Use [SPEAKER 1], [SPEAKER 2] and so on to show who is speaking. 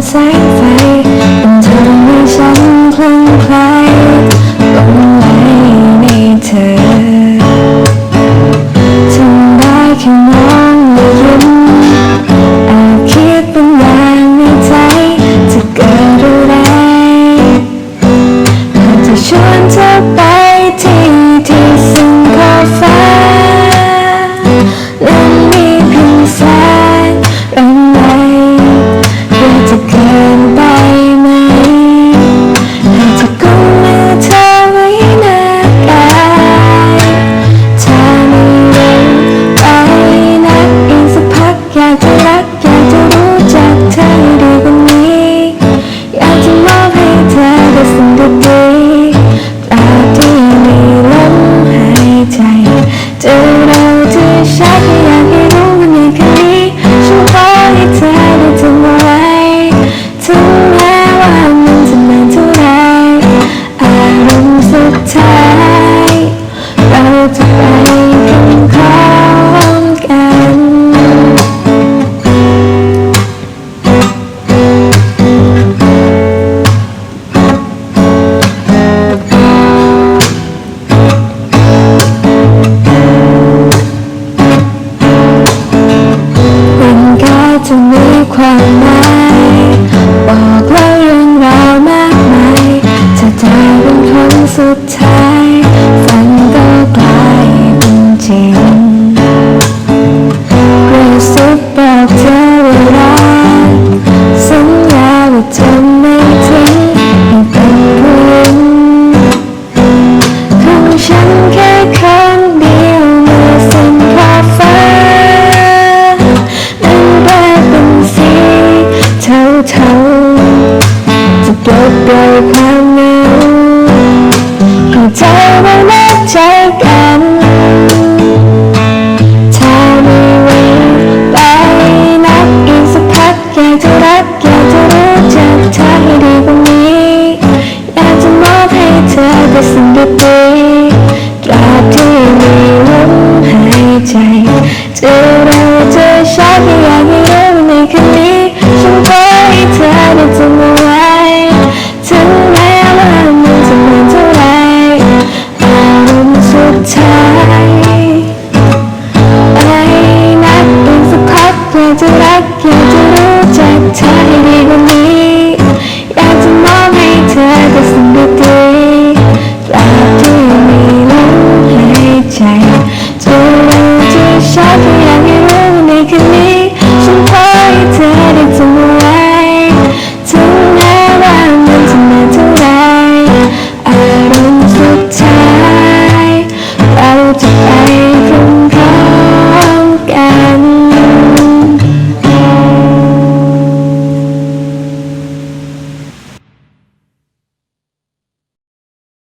[SPEAKER 1] sáng phai ฉันแค่ครั้งเดียวมือสิ่งขอฟ้านั้นแปลเป็นสีเทาๆจะปลดปล่อยความเหงาเข้ใจไม่ารักใจกัน